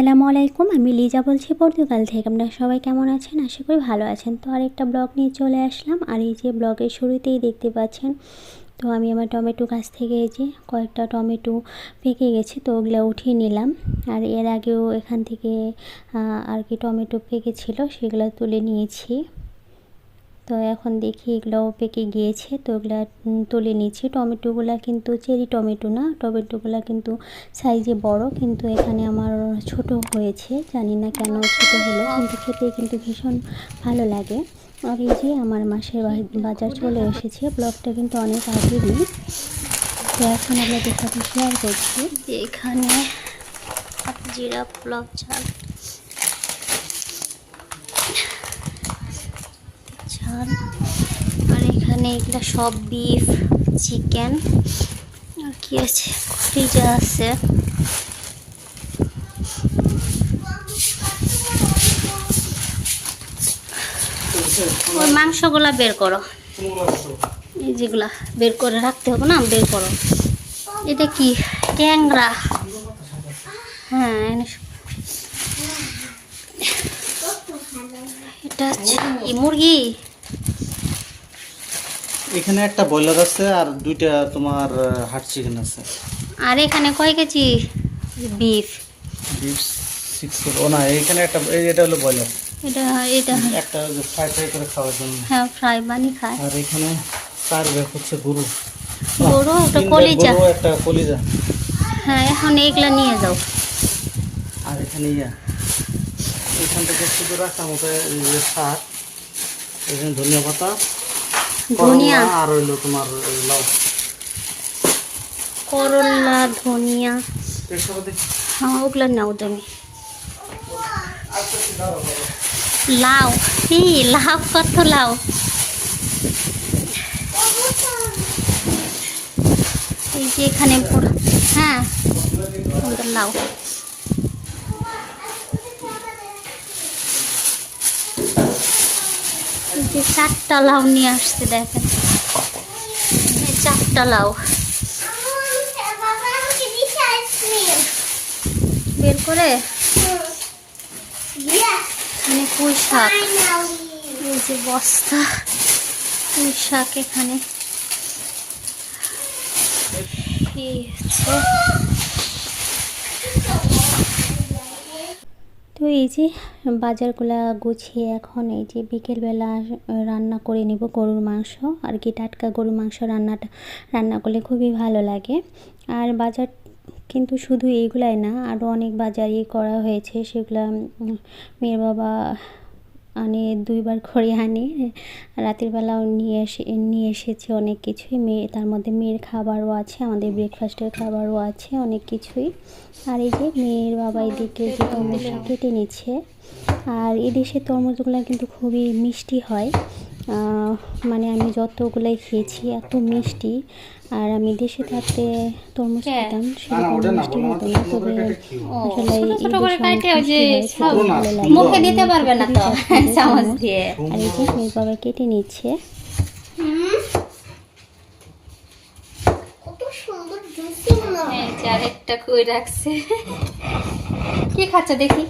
আসসালামু আলাইকুম, আমি লিজা বলছি পর্তুগাল থেকে। আপনারা সবাই কেমন আছেন? আশা করি ভালো আছেন। তো আরেকটা ব্লগ নিয়ে চলে আসলাম। আর এই যে ব্লগের শুরুতেই দেখতে পাচ্ছেন, তো আমি আমার টমেটো গাছ থেকে এই যে কয়েকটা টমেটো পেকে গেছে, তো ওগুলো উঠিয়ে নিলাম। আর এর আগেও এখান থেকে আর কি টমেটো পেকেছিল, সেগুলো তুলে নিয়েছি। তো এখন দেখি এগুলো পেকে গিয়েছে। তো উম, তুলে নিচ্ছি। টমেটোগুলো কিন্তু চেরি টমেটো না টমেটোগুলো কিন্তু সাইজে বড় কিন্তু এখানে আমার ছোট হয়েছে। জানি না কেন ছোট হলো কিন্তু খেতে কিন্তু ভীষণ ভালো লাগে। আর এই যে আমার মাসের বাজার চলে এসেছে ব্লগটা কিন্তু অনেক আগেরই। তো এখন আপনাদের সাথে শেয়ার করছি যে এখানে জিরা ব্লগ চাল চাল আর এখানে এগুলা সব বিফ চিকেন আর কি আছে? পিজা আছে। ওই মাংসগুলা বের করো। এই যেগুলা বের করে রাখতে হবে না, বের করো। এটা কি? ট্যাংরা। হ্যাঁ এটা হচ্ছে মুরগি? এখানে একটা ব্রয়লার আছে আর দুইটা তোমার হাট চিকেন আছে। আর এখানে কয় কেজি? বিফ। বিফ সিক্স ও না এখানে একটা এই এটা হলো ব্রয়লার। এটা এটা একটা ফ্রাই ফ্রাই করে খাওয়ার জন্য। হ্যাঁ ফ্রাই বানি খায়। আর এখানে চার ব্যাগ হচ্ছে গরু। গরু একটা কলিজা। গরু, একটা কলিজা। হ্যাঁ এখন এইগুলা নিয়ে যাও। আর এখানে ইয়া। এখান থেকে শুধু রাখা মতো শাক এখানে ধনিয়া পাতা ধনিয়া? আর হইল তোমার লাউ। করলা ধনিয়া। হ্যাঁ ওগুলা নাও তুমি। লাউ। এই লাউ কত লাউ। এই যে এখানে হ্যাঁ লাউ। যে চারটা লাউ নিয়ে আসছে দেখেন। চারটা লাউ। বের করে? এখানে পুঁই শাক। এই যে বস্তা, পুঁই শাক এখানে। এই তো এই যে বাজারগুলা গুছিয়ে এখন এই যে বিকেলবেলা রান্না করে নেব গরুর মাংস। আর কি টাটকা গরুর মাংস রান্নাটা, রান্না করলে খুবই ভালো লাগে। আর বাজার কিন্তু শুধু এইগুলাই না আরও অনেক বাজারই করা হয়েছে। সেগুলা মেয়ের বাবা আনে দুইবার করে আনি, রাতের বেলাও নিয়ে এসে, নিয়ে এসেছি অনেক কিছুই। মেয়ে তার মধ্যে মেয়ের খাবারও আছে, আমাদের ব্রেকফাস্টের খাবারও আছে, অনেক কিছুই। আর এই যে মেয়ের বাবা এদিকে যে তরমুজটা কেটে নিচ্ছে, আর এদেশে তরমুজগুলো কিন্তু খুবই মিষ্টি হয়। মানে আমি যতগুলাই খেয়েছি এত মিষ্টি আর আমি দেশে থাকতে তরমুজ খেতাম সেরকম মিষ্টি হতো না। তবে আসলে হয়। মুখে দিতে পারবে না তো চামচ দিয়ে। আর এই যে মেয়ের বাবা কেটে নিচ্ছে। কই রাখছে। কি খাচ্ছে দেখি?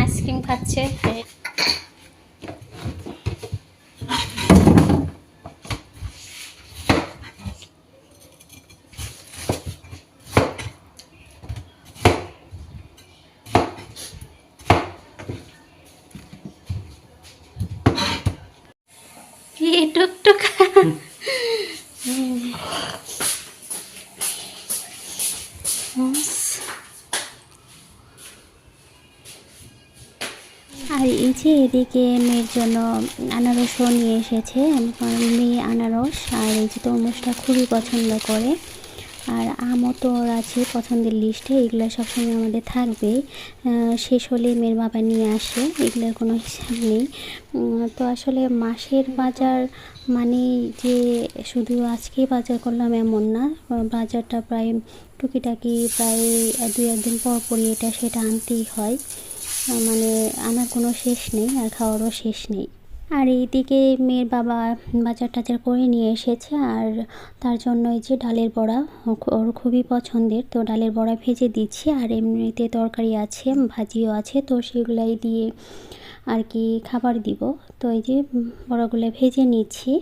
আইসক্রিম খাচ্ছে। টুকটুক আর এই যে এদিকে মেয়ের জন্য আনারসও নিয়ে এসেছে মেয়ে আনারস, আর এই যে তরমুজটা খুবই পছন্দ করে। আর আমও তো আছে পছন্দের লিস্টে এগুলো সবসময় আমাদের থাকবে। শেষ হলে মেয়ের বাবা নিয়ে আসে, এগুলোর কোনো হিসাব নেই। তো আসলে মাসের বাজার মানে যে শুধু আজকেই বাজার করলাম এমন না বাজারটা প্রায় টুকিটাকি প্রায় দু একদিন পর পরই এটা সেটা আনতেই হয়। মানে আনার কোনো শেষ নেই আর খাওয়ারও শেষ নেই। আর এইদিকে মেয়ের বাবা বাজার টাজার করে নিয়ে এসেছে আর তার জন্য এই যে ডালের বড়া ওর খুবই পছন্দের। তো ডালের বড়া ভেজে দিচ্ছি আর এমনিতে তরকারি আছে, ভাজিও আছে, তো সেগুলাই দিয়ে আর কি খাবার দিব। তো এই যে বড়াগুলো ভেজে নিচ্ছি।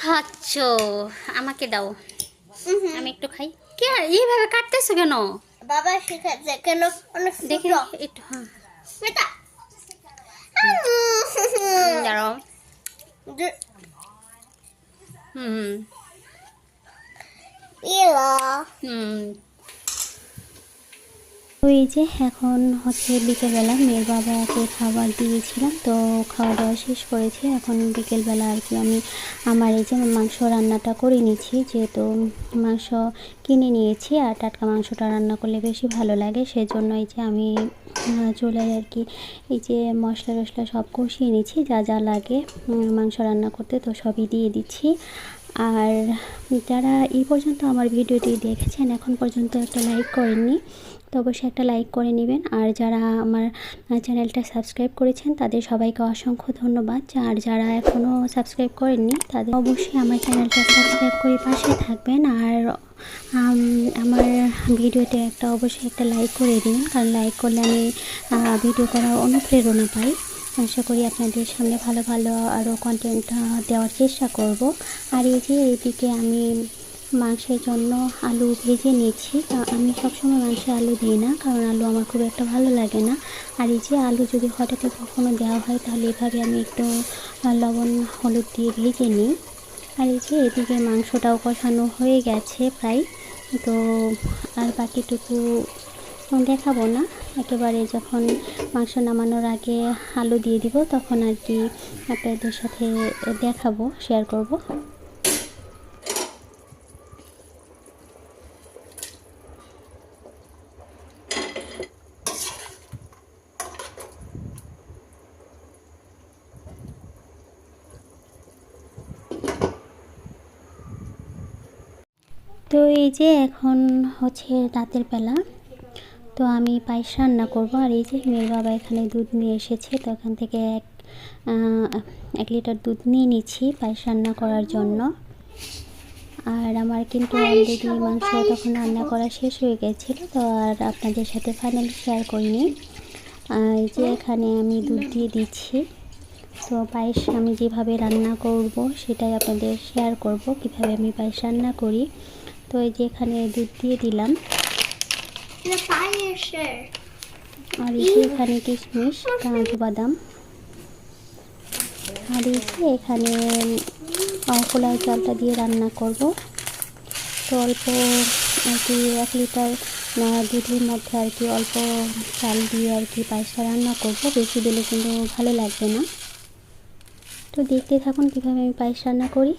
খাচ্ছ? আমাকে দাও। আমি একটু খাই। কে এইভাবে কাটতেছো কেন? বাবা শিখাচ্ছে কেন? অনেক দেখে। একটু হ্যাঁ। দাঁড়াও। হুম হুম। তো এই যে এখন হচ্ছে বিকেলবেলা, মেয়ের বাবাকে খাবার দিয়েছিলাম, তো খাওয়া দাওয়া শেষ করেছি। এখন বিকেলবেলা আর কি আমি আমার এই যে মাংস রান্নাটা করে নিয়েছি যেহেতু মাংস কিনে নিয়েছি আর টাটকা মাংসটা রান্না করলে বেশি ভালো লাগে, সেজন্য এই যে আমি চুলায় আর কি এই যে মশলা টশলা সব কষিয়ে নিয়েছি যা যা লাগে মাংস রান্না করতে তো সবই দিয়ে দিচ্ছি। আর যারা এই পর্যন্ত আমার ভিডিওটি দেখেছেন, এখন পর্যন্ত একটা লাইক করেননি, তো অবশ্যই একটা লাইক করে নেবেন। আর যারা আমার চ্যানেলটা সাবস্ক্রাইব করেছেন, তাদের সবাইকে অসংখ্য ধন্যবাদ। আর যারা এখনও সাবস্ক্রাইব করেননি, তাদের অবশ্যই আমার চ্যানেলটা সাবস্ক্রাইব করে পাশে থাকবেন। আর আমার ভিডিওতে একটা অবশ্যই একটা লাইক করে দিন, কারণ লাইক করলে আমি ভিডিও করার অনুপ্রেরণা পাই। আশা করি আপনাদের সামনে ভালো ভালো আরও কন্টেন্ট দেওয়ার চেষ্টা করব। আর এই যে এদিকে আমি মাংসের জন্য আলু ভেজে নিয়েছি। আমি সবসময় মাংসে আলু দিই না, কারণ আলু আমার খুব একটা ভালো লাগে না। আর এই যে আলু যদি হঠাৎ কখনো দেওয়া হয়, তাহলে এভাবে আমি একটু লবণ, হলুদ দিয়ে ভেজে নিই। আর এই যে এদিকে মাংসটাও কষানো হয়ে গেছে প্রায়। তো আর বাকিটুকু দেখাবো না। একেবারে যখন মাংস নামানোর আগে আলু দিয়ে দিব, তখন আর কি আপনাদের সাথে দেখাবো শেয়ার করব। তো এই যে এখন হচ্ছে রাতের বেলা। তো আমি পায়েস রান্না করব। আর এই যে মেয়ের বাবা এখানে দুধ নিয়ে এসেছে, তো এখান থেকে এক এক লিটার দুধ নিয়ে নিচ্ছি পায়েস রান্না করার জন্য। আর আমার কিন্তু অলরেডি মাংস তখন রান্না করা শেষ হয়ে গেছিল, তো আর আপনাদের সাথে ফাইনালি শেয়ার করিনি। এই যে এখানে আমি দুধ দিয়ে দিচ্ছি। তো পায়েস আমি যেভাবে রান্না করব সেটাই আপনাদের শেয়ার করব, কীভাবে আমি পায়েস রান্না করি। তো এই যে এখানে দুধ দিয়ে দিলাম। আর যে এখানে কিশমিশ কাজু বাদাম। আর যে এখানে কলাই চালটা দিয়ে রান্না করব। তো অল্প আর কি এক লিটার দুধের মধ্যে আর কি অল্প চাল দিয়ে আর কি পায়েসটা রান্না করব। বেশি দিলে কিন্তু ভালো লাগবে না। তো দেখতে থাকুন কীভাবে আমি পায়েস রান্না করি।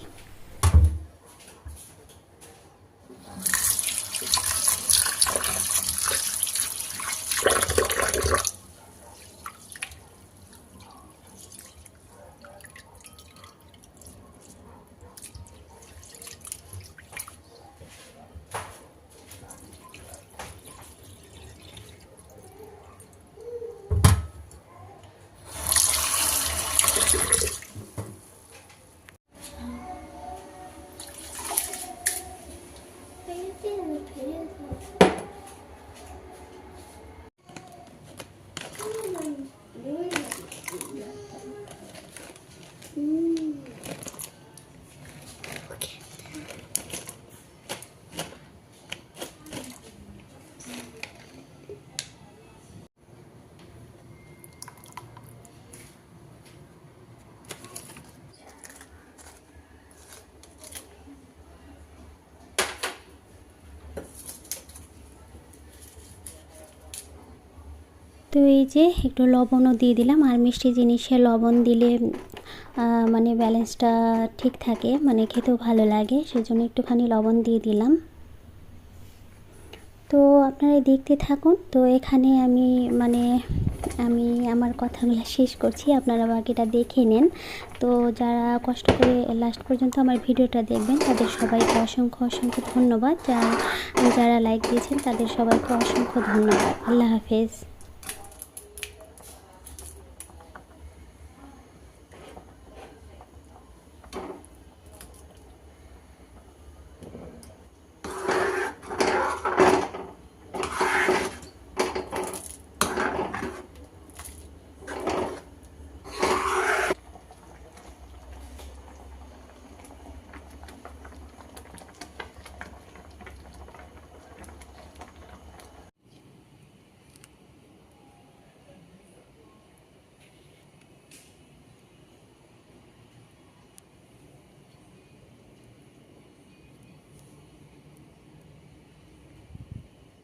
তো এই যে একটু লবণও দিয়ে দিলাম আর মিষ্টি জিনিসে লবণ দিলে মানে ব্যালেন্সটা ঠিক থাকে মানে খেতেও ভালো লাগে, সেজন্য একটুখানি লবণ দিয়ে দিলাম। তো আপনারা দেখতে থাকুন, তো এখানে আমি মানে আমি আমার কথাগুলো শেষ করছি, আপনারা বাকিটা দেখে নেন। তো যারা কষ্ট করে লাস্ট পর্যন্ত আমার ভিডিওটা দেখবেন, তাদের সবাইকে অসংখ্য অসংখ্য ধন্যবাদ। যারা যারা লাইক দিয়েছেন, তাদের সবাইকে অসংখ্য ধন্যবাদ। আল্লাহ হাফেজ।